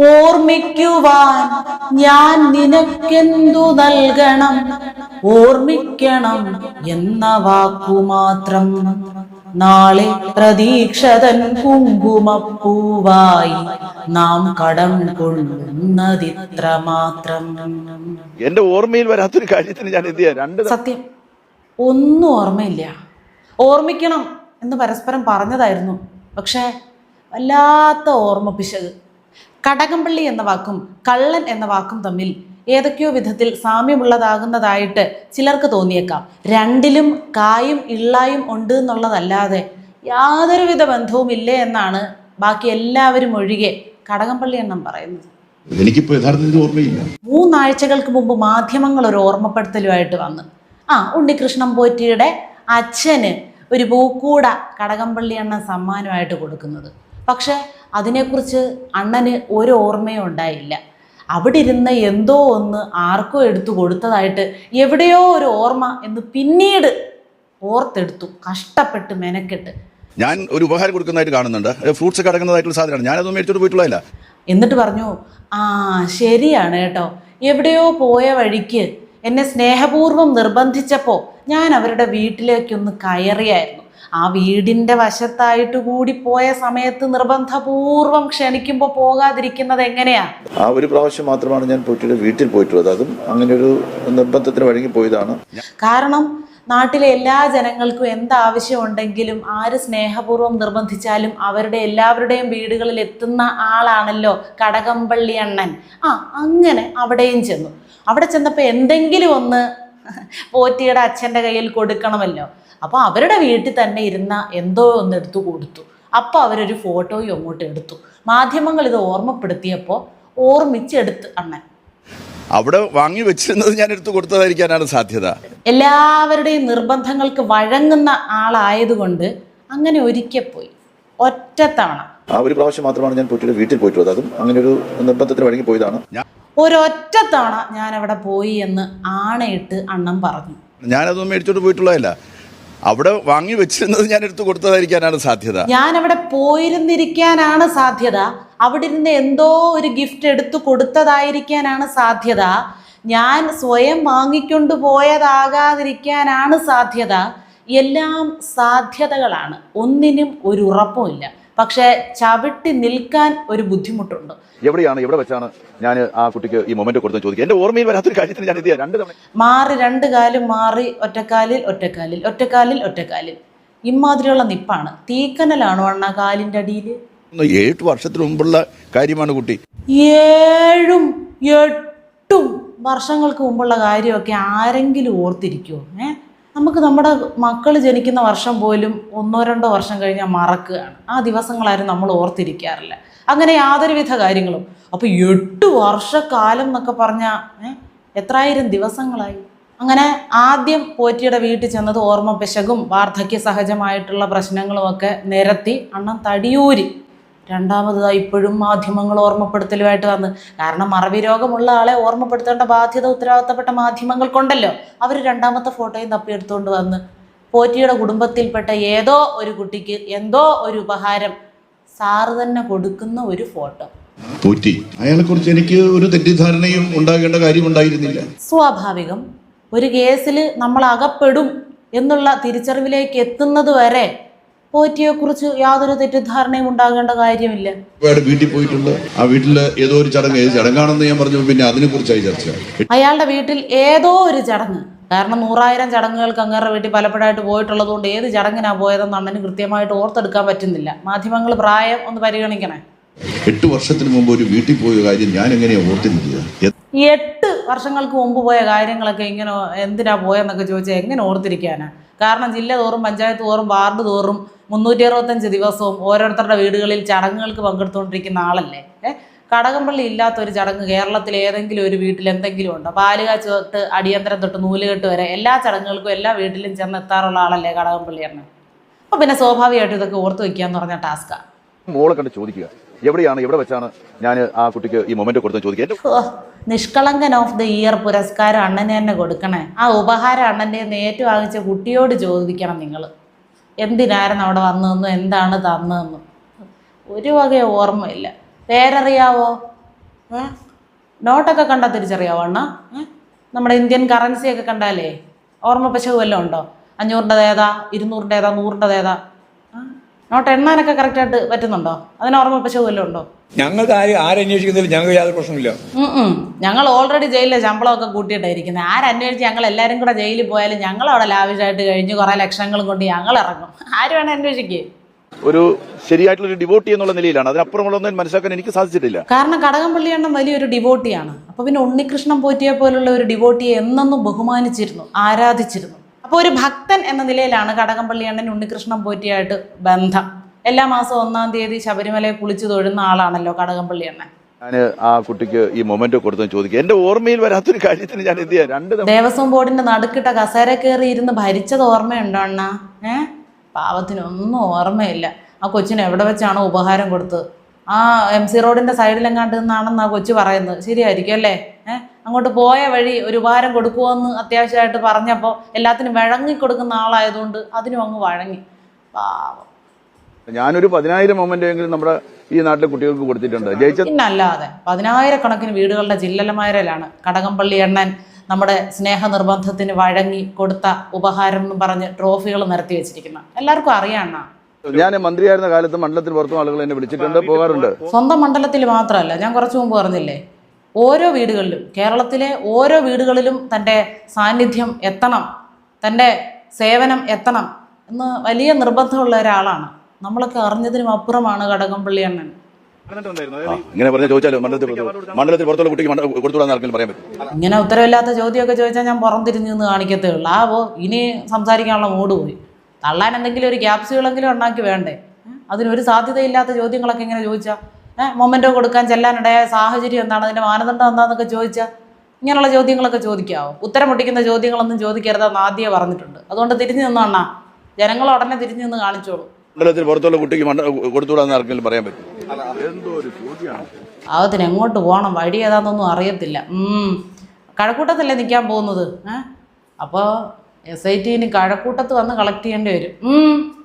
ഓർമ്മിക്കുവാൻ ഞാൻ നിനക്കെന്തു നൽകണം? ഓർമ്മിക്കണം എന്ന വാക്കു മാത്രം. നാളെ പ്രതീക്ഷതൻ കുങ്കുമപ്പൂവായി നാം കടം കൊള്ളുന്നതിത്ര മാത്രം എന്റെ ഓർമ്മയിൽ വരാത്തൊരു കാര്യത്തിന് ഞാൻ എന്ത് രണ്ട് സത്യം. ഒന്നും ഓർമ്മയില്ല. ഓർമ്മിക്കണം എന്ന് പരസ്പരം പറഞ്ഞതായിരുന്നു. പക്ഷേ വല്ലാത്ത ഓർമ്മ പിശക് കടകംപള്ളി എന്ന വാക്കും കള്ളൻ എന്ന വാക്കും തമ്മിൽ ഏതൊക്കെയോ വിധത്തിൽ സാമ്യമുള്ളതാകുന്നതായിട്ട് ചിലർക്ക് തോന്നിയേക്കാം. രണ്ടിലും കായും ഇള്ളായും ഉണ്ട് എന്നുള്ളതല്ലാതെ യാതൊരുവിധ ബന്ധവും ഇല്ലേ എന്നാണ് ബാക്കി എല്ലാവരും ഒഴികെ കടകംപള്ളി എണ്ണം പറയുന്നത്. യഥാർത്ഥത്തിൽ ഓർമ്മയില്ല. മൂന്നാഴ്ചകൾക്ക് മുമ്പ് മാധ്യമങ്ങൾ ഒരു ഓർമ്മപ്പെടുത്തലുമായിട്ട് വന്ന്. ആ ഉണ്ണികൃഷ്ണൻ പോറ്റിയുടെ അച്ഛന് ഒരു പൂക്കൂട കടകംപള്ളി അണ്ണൻ സമ്മാനമായിട്ട് കൊടുക്കുന്നത്. പക്ഷേ അതിനെക്കുറിച്ച് അണ്ണന് ഒരു ഓർമ്മയും ഉണ്ടായില്ല. അവിടെ ഇരുന്ന എന്തോ ഒന്ന് ആർക്കോ എടുത്തു കൊടുത്തതായിട്ട് എവിടെയോ ഒരു ഓർമ്മ എന്ന് പിന്നീട് ഓർത്തെടുത്തു കഷ്ടപ്പെട്ട് മെനക്കെട്ട്. ഞാൻ ഒരു ഉപഹാരം കൊടുക്കുന്നതായിട്ട് കാണുന്നുണ്ട്. ഫ്രൂട്ട്സ് സാധനമാണ്. ഞാനതൊന്നും മേടിച്ചോട്ട് പോയിട്ടുള്ളതല്ല. എന്നിട്ട് പറഞ്ഞു ആ ശരിയാണ് കേട്ടോ. എവിടെയോ പോയ വഴിക്ക് എന്നെ സ്നേഹപൂർവം നിർബന്ധിച്ചപ്പോൾ ഞാൻ അവരുടെ വീട്ടിലേക്കൊന്ന് കയറിയായിരുന്നു. ആ വീടിന്റെ വശത്തായിട്ട് കൂടി പോയ സമയത്ത് നിർബന്ധപൂർവം ക്ഷണിക്കുമ്പോൾ പോകാതിരിക്കുന്നത് എങ്ങനെയാ? ആ ഒരു പ്രാവശ്യം മാത്രമാണ് ഞാൻ പോയിട്ട് വീട്ടിൽ പോയിട്ടുള്ളത്. അതും അങ്ങനെ ഒരു നിർബന്ധത്തിന് വഴങ്ങി പോയതാണ്. കാരണം നാട്ടിലെ എല്ലാ ജനങ്ങൾക്കും എന്താവശ്യമുണ്ടെങ്കിലും ആര് സ്നേഹപൂർവം നിർബന്ധിച്ചാലും അവരുടെ എല്ലാവരുടെയും വീടുകളിൽ എത്തുന്ന ആളാണല്ലോ കടകംപള്ളി അണ്ണൻ. ആ അങ്ങനെ അവിടെയും ചെന്നു. അവിടെ ചെന്നപ്പോൾ എന്തെങ്കിലും ഒന്ന് പോറ്റിയുടെ അച്ഛന്റെ കയ്യിൽ കൊടുക്കണമല്ലോ. അപ്പോൾ അവരുടെ വീട്ടിൽ തന്നെ ഇരുന്ന എന്തോ ഒന്ന് എടുത്തു കൊടുത്തു. അപ്പോൾ അവരൊരു ഫോട്ടോയും അങ്ങോട്ട് എടുത്തു. മാധ്യമങ്ങൾ ഇത് ഓർമ്മപ്പെടുത്തിയപ്പോൾ ഓർമ്മിച്ചെടുത്ത് അണ്ണൻ. അവിടെ വാങ്ങി വെച്ചിരുന്നത് ഞാൻ എടുത്തു കൊടുത്തതായിരിക്കാനാണ് സാധ്യത. എല്ലാവരുടെയും നിർബന്ധങ്ങൾക്ക് വഴങ്ങുന്ന ആളായതുകൊണ്ട് അങ്ങനെ ഒരിക്കൽ പോയി. ഒറ്റത്തവണ ആ ഒരു പ്രാവശ്യം മാത്രമാണ് ഞാൻ പോറ്റിയുടെ വീട്ടിൽ പോയിട്ടുള്ളത്. അതും അങ്ങനെ ഒരു നിർബന്ധത്തിന് വഴങ്ങി പോയതാണ്. ഒരൊറ്റത്തവണ ഞാൻ അവിടെ പോയി എന്ന് ആണയിട്ട് അണ്ണം പറഞ്ഞു. ഞാനതൊന്നും മേടിച്ചോട്ട് പോയിട്ടുള്ളതല്ല. അവിടെ വാങ്ങി വെച്ചിരുന്നത് ഞാൻ എടുത്തു കൊടുത്തതായിരിക്കാനാണ് സാധ്യത. ഞാൻ അവിടെ പോയിരുന്നിരിക്കാനാണ് സാധ്യത. അവിടെ ഇരുന്ന് എന്തോ ഒരു ഗിഫ്റ്റ് എടുത്തു കൊടുത്തതായിരിക്കാനാണ് സാധ്യത. ഞാൻ സ്വയം വാങ്ങിക്കൊണ്ട് പോയതാകാതിരിക്കാനാണ് സാധ്യത. എല്ലാം സാധ്യതകളാണ്. ഒന്നിനും ഒരു ഉറപ്പുമില്ല പക്ഷേ ചവിട്ടി നിൽക്കാൻ ഒരു ബുദ്ധിമുട്ടുണ്ട്. എവിടെയാണ് എവിടെ വെച്ചാണ് ഞാൻ ആ കുട്ടിക്ക് ഈ മൊമെന്റ് കൊടുത്തു ചോദിക്കുക? എന്റെ ഓർമ്മയിൽ വരാത്തൊരു കാര്യത്തിന് ഞാൻ എന്ത് രണ്ട് തവണ മാറി രണ്ട് കാലും മാറി ഒറ്റക്കാലിൽ ഒറ്റക്കാലിൽ ഒറ്റക്കാലിൽ ഒറ്റക്കാലിൽ. ഇമാതിരിയുള്ള നിപ്പാണ്. തീക്കനലാണോ അണ്ണ കാലിന്റെ അടിയിൽ ഏഴ് വർഷത്തിന് മുമ്പുള്ള കാര്യമാണ് കുട്ടി. ഏഴും എട്ടും വർഷങ്ങൾക്ക് മുമ്പുള്ള കാര്യമൊക്കെ ആരെങ്കിലും ഓർത്തിരിക്കുമോ ഏ? നമുക്ക് നമ്മുടെ മക്കൾ ജനിക്കുന്ന വർഷം പോലും ഒന്നോ രണ്ടോ വർഷം കഴിഞ്ഞാൽ മറക്കുകയാണ്. ആ ദിവസങ്ങളാരും നമ്മൾ ഓർത്തിരിക്കാറില്ല. അങ്ങനെ യാതൊരുവിധ കാര്യങ്ങളും. അപ്പോൾ എട്ട് വർഷക്കാലം എന്നൊക്കെ പറഞ്ഞാൽ എത്രായിരം ദിവസങ്ങളായി? അങ്ങനെ ആദ്യം പോറ്റിയുടെ വീട്ടിൽ ചെന്നത് ഓർമ്മ പിശകും വാർദ്ധക്യ സഹജമായിട്ടുള്ള പ്രശ്നങ്ങളുമൊക്കെ നിരത്തി അണ്ണൻ തടിയൂരി രണ്ടാമതായി ഇപ്പോഴും മാധ്യമങ്ങൾ ഓർമ്മപ്പെടുത്തലുമായിട്ട് വന്ന്. കാരണം മറവി രോഗമുള്ള ആളെ ഓർമ്മപ്പെടുത്തേണ്ട ബാധ്യത ഉത്തരവാദിത്തപ്പെട്ട മാധ്യമങ്ങൾക്കുണ്ടല്ലോ. അവർ രണ്ടാമത്തെ ഫോട്ടോയും തപ്പിയെടുത്തുകൊണ്ട് വന്ന് പോറ്റിയുടെ കുടുംബത്തിൽപ്പെട്ട ഏതോ ഒരു കുട്ടിക്ക് എന്തോ ഒരു ഉപഹാരം സാറ് തന്നെ കൊടുക്കുന്ന ഒരു ഫോട്ടോ. പോറ്റി അയാളെ കുറിച്ച് എനിക്ക് ഒരു തെറ്റിദ്ധാരണയും ഉണ്ടാകേണ്ട കാര്യമുണ്ടായിരുന്നില്ല. സ്വാഭാവികം. ഒരു കേസിൽ നമ്മൾ അകപ്പെടും എന്നുള്ള തിരിച്ചറിവിലേക്ക് എത്തുന്നത് വരെ പോറ്റിയെക്കുറിച്ച് യാതൊരു തെറ്റിദ്ധാരണയും ഉണ്ടാകേണ്ട കാര്യമില്ല. വീട്ടിൽ പോയിട്ടുണ്ട്. ആ വീട്ടിൽ ഏതോ ഒരു ചടങ്ങ് ഏത് ചടങ്ങാണെന്ന് ഞാൻ പറഞ്ഞു പിന്നെ അതിനെ കുറിച്ചായി ചർച്ച. അയാളുടെ വീട്ടിൽ ഏതോ ഒരു ചടങ്ങ്. കാരണം നൂറായിരം ചടങ്ങുകൾക്ക് അങ്ങേറെ വീട്ടിൽ പലപ്പോഴായിട്ട് പോയിട്ടുള്ളത് കൊണ്ട് ഏത് ചടങ്ങിനാണ് പോയതെന്ന് അണ്ണന് കൃത്യമായിട്ട് ഓർത്തെടുക്കാൻ പറ്റുന്നില്ല. മാധ്യമങ്ങൾ പ്രായം ഒന്ന് പരിഗണിക്കണേ. എട്ട് വർഷത്തിന് മുമ്പ് ഒരു വീട്ടിൽ പോയ കാര്യം ഞാൻ എങ്ങനെയാ ഓർത്തിരിക്കുക വർഷങ്ങൾക്ക് മുമ്പ് പോയ കാര്യങ്ങളൊക്കെ ഇങ്ങനെ എന്തിനാ പോയെന്നൊക്കെ ചോദിച്ചാൽ എങ്ങനെ ഓർത്തിരിക്കാനാണ് കാരണം ജില്ല തോറും പഞ്ചായത്ത് തോറും വാർഡ് തോറും മുന്നൂറ്റി അറുപത്തഞ്ച് ദിവസവും ഓരോരുത്തരുടെ വീടുകളിൽ ചടങ്ങുകൾക്ക് പങ്കെടുത്തുകൊണ്ടിരിക്കുന്ന ആളല്ലേ? ഏ? കടകംപള്ളി ഇല്ലാത്ത ഒരു ചടങ്ങ് കേരളത്തിൽ ഏതെങ്കിലും ഒരു വീട്ടിൽ എന്തെങ്കിലും ഉണ്ടോ? പാലുകാച്ച് തൊട്ട് അടിയന്തരം തൊട്ട് നൂലുകെട്ട് വരെ എല്ലാ ചടങ്ങുകൾക്കും എല്ലാ വീട്ടിലും ചെന്ന് എത്താറുള്ള ആളല്ലേ കടകംപള്ളി എണ്ണ അപ്പോൾ പിന്നെ സ്വാഭാവികമായിട്ടും ഇതൊക്കെ ഓർത്ത് വയ്ക്കുക എന്ന് പറഞ്ഞ ടാസ്ക്കാണ് മോളെ കണ്ട് ചോദിക്കുക. എവിടെയാണ് എവിടെ വെച്ചാണ് ഞാൻ ആ കുട്ടിക്ക് ഈ മൊമെന്റ് കൊടുത്തെന്ന് ചോദിക്കുക? നിഷ്കളങ്കൻ ഓഫ് ദി ഇയർ പുരസ്കാരം അണ്ണനെ തന്നെ കൊടുക്കണേ. ആ ഉപഹാരം അണ്ണന്റെ നേറ്റു വാങ്ങിച്ച കുട്ടിയോട് ചോദിക്കണം നിങ്ങൾ എന്തിനായിരുന്നു അവിടെ വന്നതെന്നും എന്താണ് തന്നതെന്നും. ഒരു വക ഓർമ്മയില്ല. പേരറിയാവോ? നോട്ടൊക്കെ കണ്ടാൽ തിരിച്ചറിയാവോ അണ്ണ? നമ്മുടെ ഇന്ത്യൻ കറൻസിയൊക്കെ കണ്ടാലേ ഓർമ്മ പശു വല്ലതും ഉണ്ടോ? അഞ്ഞൂറിന്റെ ഏതാ ഇരുന്നൂറിന്റെ നോട്ട് എണ്ണാനൊക്കെ കറക്റ്റായിട്ട് പറ്റുന്നുണ്ടോ? അതിന് ഓർമ്മ പശു വല്ലതും ഉണ്ടോ? ഞങ്ങൾക്ക് ആരും ആരന്വേഷിക്കുന്നതിൽ ഞങ്ങൾക്ക് യാതൊരു പ്രശ്നമില്ല. ഞങ്ങൾ ഓൾറെഡി ജയിലിലെ ശമ്പളമൊക്കെ കൂട്ടിയിട്ടായിരിക്കുന്നത് ആരന്വേഷിച്ച് ഞങ്ങൾ എല്ലാവരും കൂടെ ജയിലിൽ പോയാലും ഞങ്ങൾ അവിടെ ലാവിഷായിട്ട് കഴിഞ്ഞ് കുറേ ലക്ഷങ്ങളും കൊണ്ട് ഞങ്ങൾ ഇറങ്ങും. ആര് വേണം അന്വേഷിക്കേ. ഒരു ശരിയായിട്ടുള്ള ഒരു ഡിവോട്ടി എന്നുള്ള നിലയിലാണ്. അതിനപ്പുറമുള്ളതൊന്നും മനസ്സിലാക്കാൻ എനിക്ക് സാധിച്ചിട്ടില്ല. കാരണം കടകംപള്ളി എണ്ണം വലിയൊരു ഡിവോട്ടിയാണ് അപ്പൊ പിന്നെ ഉണ്ണികൃഷ്ണൻ പോറ്റിയെ പോലുള്ള ഒരു ഡിവോട്ടിയെ എന്നെന്നും ബഹുമാനിച്ചിരുന്നു ആരാധിച്ചിരുന്നു. അപ്പോൾ ഒരു ഭക്തൻ എന്ന നിലയിലാണ് കടകംപള്ളി അണ്ണൻ ഉണ്ണികൃഷ്ണൻ പോറ്റിയായിട്ട് ബന്ധം. എല്ലാ മാസം ഒന്നാം തീയതി ശബരിമലയെ കുളിച്ചു തൊഴുന്ന ആളാണല്ലോ കടകംപള്ളി അണ്ണൻ. ഞാൻ ആ കുട്ടിക്ക് ഈ മൊമെന്റ് കൊടുത്തു ചോദിക്കുക എന്റെ ഓർമ്മയിൽ വരാത്തൊരു കാര്യത്തിന് ഞാൻ എന്ത് ചെയ്യാം? രണ്ട് ദേവസ്വം ബോർഡിന്റെ നടുക്കിട്ട കസേര കയറി ഇരുന്ന് ഭരിച്ചത് ഓർമ്മയുണ്ടോ അണ്ണ? ഏ? പാവത്തിനൊന്നും ഓർമ്മയില്ല. ആ കൊച്ചിന് എവിടെ വെച്ചാണോ ഉപഹാരം കൊടുത്തത് ആ എം സി റോഡിന്റെ സൈഡിലെങ്ങാണ്ട് നിന്നാണെന്ന് ആ കൊച്ചു പറയുന്നത്. ശരിയായിരിക്കും അല്ലേ? അങ്ങോട്ട് പോയ വഴി ഒരു ഭാരം കൊടുക്കുമെന്ന് അത്യാവശ്യമായിട്ട് പറഞ്ഞപ്പോൾ എല്ലാത്തിനും വഴങ്ങി കൊടുക്കുന്ന ആളായതുകൊണ്ട് അതിനും അങ്ങ് വഴങ്ങി. പാവം. ഞാനൊരു പതിനായിരം മൊമെന്റ് എങ്കിലും നമ്മുടെ ഈ നാട്ടിലെ കുട്ടികൾക്ക് കൊടുത്തിട്ടുണ്ട്. ജയിച്ച പിന്നല്ലാതെ പതിനായിരക്കണക്കിന് വീടുകളുടെ ജില്ലലമാരലാണ് കടകംപള്ളി എണ്ണൻ നമ്മുടെ സ്നേഹ നിർബന്ധത്തിന് വഴങ്ങി കൊടുത്ത ഉപഹാരം എന്ന് പറഞ്ഞ് ട്രോഫികൾ നിരത്തി വെച്ചിരിക്കുന്ന എല്ലാവർക്കും അറിയാണ ഞാൻ മന്ത്രിയായിരുന്ന കാലത്ത് മണ്ഡലത്തിൽ പുറത്തും ആളുകൾ എന്നെ വിളിച്ചിട്ടുണ്ട് പോകാറുണ്ട്. സ്വന്തം മണ്ഡലത്തിൽ മാത്രമല്ല ഞാൻ കുറച്ചു മുമ്പ് പറഞ്ഞില്ലേ? ഓരോ വീടുകളിലും കേരളത്തിലെ ഓരോ വീടുകളിലും തന്റെ സാന്നിധ്യം എത്തണം തന്റെ സേവനം എത്തണം എന്ന് വലിയ നിർബന്ധമുള്ള ഒരാളാണ്. നമ്മളൊക്കെ അറിഞ്ഞതിനും അപ്പുറമാണ് കടകംപള്ളി അണ്ണൻ. ഇങ്ങനെ പറഞ്ഞ ചോദിച്ചാലോ? മണ്ഡലത്തിൽ പുറത്ത് മണ്ഡലത്തിൽ പുറത്തുള്ള കുട്ടിക്ക് കൊടുത്തുവിടാന്ന് പറയാൻ പറ്റും ഇങ്ങനെ ഉത്തരവില്ലാത്ത ചോദ്യമൊക്കെ ചോദിച്ചാൽ ഞാൻ പുറം തിരിഞ്ഞു നിന്ന് കാണിക്കത്തേ ഉള്ളൂ. ആ ഓ ഇനി സംസാരിക്കാനുള്ള മൂഡ് പോയി. തള്ളാൻ എന്തെങ്കിലും ഒരു ക്യാപ്സ്യൂളെങ്കിലും ഉണ്ടാക്കി വേണ്ടേ? അതിനൊരു സാധ്യതയില്ലാത്ത ചോദ്യങ്ങളൊക്കെ ഇങ്ങനെ ചോദിച്ചാൽ മൊമെന്റോ കൊടുക്കാൻ ചെല്ലാനിടയായ സാഹചര്യം എന്താണ്? അതിന്റെ മാനദണ്ഡം എന്താണെന്നൊക്കെ ചോദിച്ചാൽ ഇങ്ങനെയുള്ള ചോദ്യങ്ങളൊക്കെ ചോദിക്കാവോ. ഉത്തരം പൊട്ടിക്കുന്ന ചോദ്യങ്ങളൊന്നും ചോദിക്കരുത് ചോദിക്കരുതെന്ന് ആദ്യം പറഞ്ഞിട്ടുണ്ട്. അതുകൊണ്ട് തിരിഞ്ഞു നിന്നോണ്ണ ജനങ്ങൾ ഉടനെ തിരിഞ്ഞു നിന്ന് കാണിച്ചോളൂ. മണ്ഡലത്തിന് പുറത്തുള്ള കുട്ടിക്ക് മണ്ഡ കൊടുത്തുവിടാന്ന് ആർക്കെങ്കിലും പറയാൻ പറ്റും? പാവത്തിന് എങ്ങോട്ട് പോകണം? വഴി ഏതാണെന്നൊന്നും അറിയത്തില്ല. ഉം. കഴക്കൂട്ടത്തല്ലേ നിൽക്കാൻ പോകുന്നത്? ഏ? അപ്പോൾ എസ് ഐ ടിന് കഴക്കൂട്ടത്ത് വന്ന് കളക്ട് ചെയ്യേണ്ടി വരും. ഉം.